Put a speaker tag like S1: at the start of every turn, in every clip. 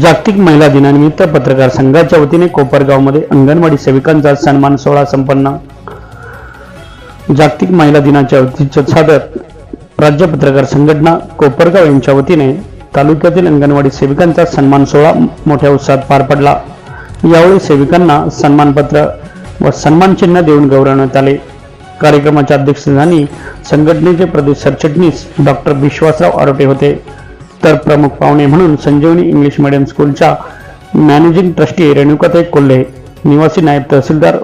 S1: जागतिक महिला दिनानिमित्त पत्रकार संघाच्या वतीने कोपरगावमध्ये अंगणवाडी सेविकांचा सन्मान सोहळा संपन्न. जागतिक महिला दिनाच्या औचित्य साधत राज्य पत्रकार संघटना कोपरगाव यांच्या वतीने तालुक्यातील अंगणवाडी सेविकांचा सन्मान सोहळा मोठ्या उत्साहात पार पडला. यावेळी सेविकांना सन्मानपत्र व सन्मानचिन्ह देऊन गौरवण्यात आले. कार्यक्रमाच्या अध्यक्षस्थानी संघटनेचे प्रदेश सरचिटणीस डॉक्टर विश्वासराव आरोटे होते. तर प्रमुख पाहुणे म्हणून संजीवनी इंग्लिश मीडियम स्कूलच्या मॅनेजिंग ट्रस्टी रेणुकाताई कोल्हे निवासी नायब तहसीलदार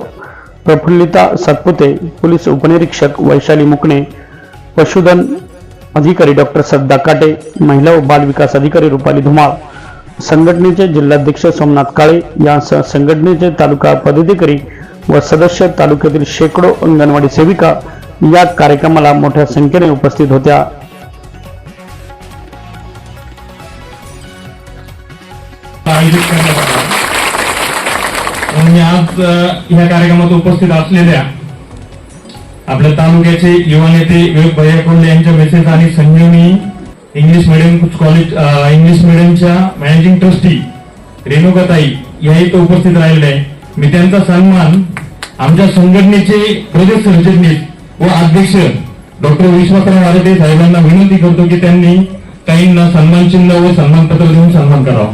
S1: प्रफुल्लिता सातपुते पोलीस उपनिरीक्षक वैशाली मुकणे पशुधन अधिकारी डॉक्टर सद्दा काटे महिला व बाल विकास अधिकारी रुपाली धुमाळ संघटनेचे जिल्हाध्यक्ष सोमनाथ काळे यासह संघटनेचे तालुका पदाधिकारी व सदस्य तालुक्यातील शेकडो अंगणवाडी सेविका या कार्यक्रमाला मोठ्या संख्येने उपस्थित होत्या.
S2: आयोजित करण्यात आला म्हणून मी आज अ, ह्या कार्यक्रमात उपस्थित असलेल्या आपल्या तालुक्याचे युवा नेते विवेक भैया कोल्हे यांच्या मेसेज आणि Sanjivani English medium college English मिडियमच्या managing trustee रेणुकाताई याही इथं उपस्थित राहिलेले आहे मी त्यांचा सन्मान आमच्या संघटनेचे प्रदेश सरचिटणीस व अध्यक्ष डॉक्टर विश्वासराव आरते साहेबांना विनंती करतो की त्यांनी काहींना सन्मान चिन्ह व सन्मानपत्र देऊन सन्मान करावा.